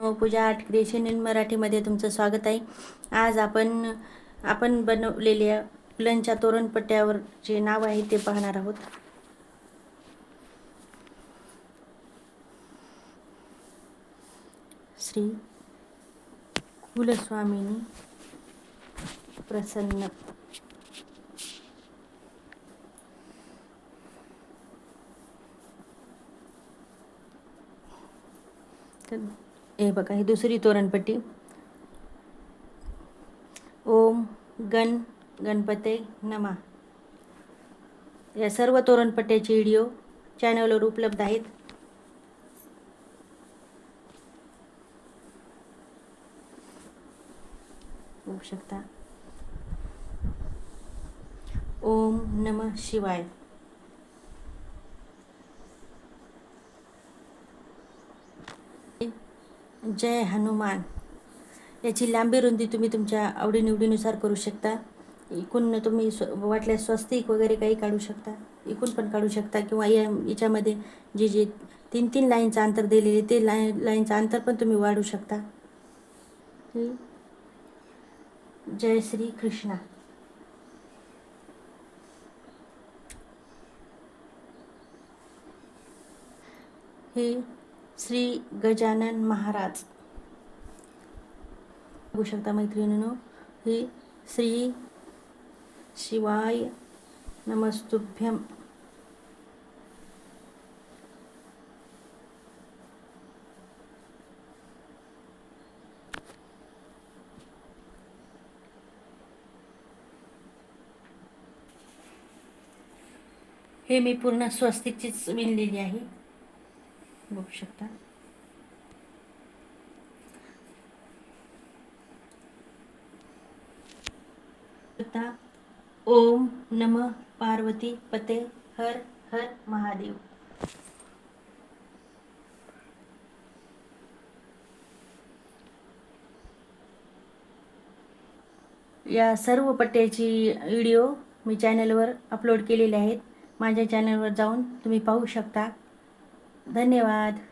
Pooja art creation in मराठीमध्ये तुमचं स्वागत आहे. आज आपण आपण बनवलेल्या फुलांच्या तोरणपट्ट्यावर जे नाव आहे ते पाहणार आहोत. श्री कुलस्वामिनी प्रसन्न. तर हे बघा ही दुसरी तोरणपट्टी. ओम गण गणपते नमा. या सर्व तोरणपट्ट्याचे व्हिडिओ चॅनलवर उपलब्ध आहेत. बघू शकता. ओम नम शिवाय. जय हनुमान. याची लांबी रुंदी तुम्ही तुमच्या आवडीनिवडीनुसार करू शकता. इकून तुम्ही स्व वाटल्यास स्वस्तिक वगैरे काही काढू शकता. इकून पण काढू शकता किंवा या याच्यामध्ये जे जे तीन तीन लाईनचं अंतर दिलेले ते लाईन लाईनचं अंतर पण तुम्ही वाढू शकता. जय श्री कृष्णा. हे श्री गजानन महाराज. बघू शकता मैत्रिणीनो ही श्री शिवाय नमस्तुभ्यम. हे मी पूर्ण स्वस्तिकचीच विणलेली आहे. बघू शकता. ओम नम पार्वती पते हर हर महादेव. या सर्व पट्ट्याची व्हिडिओ मी चॅनलवर अपलोड केलेले आहेत. माझ्या चॅनलवर जाऊन तुम्ही पाहू शकता. धन्यवाद.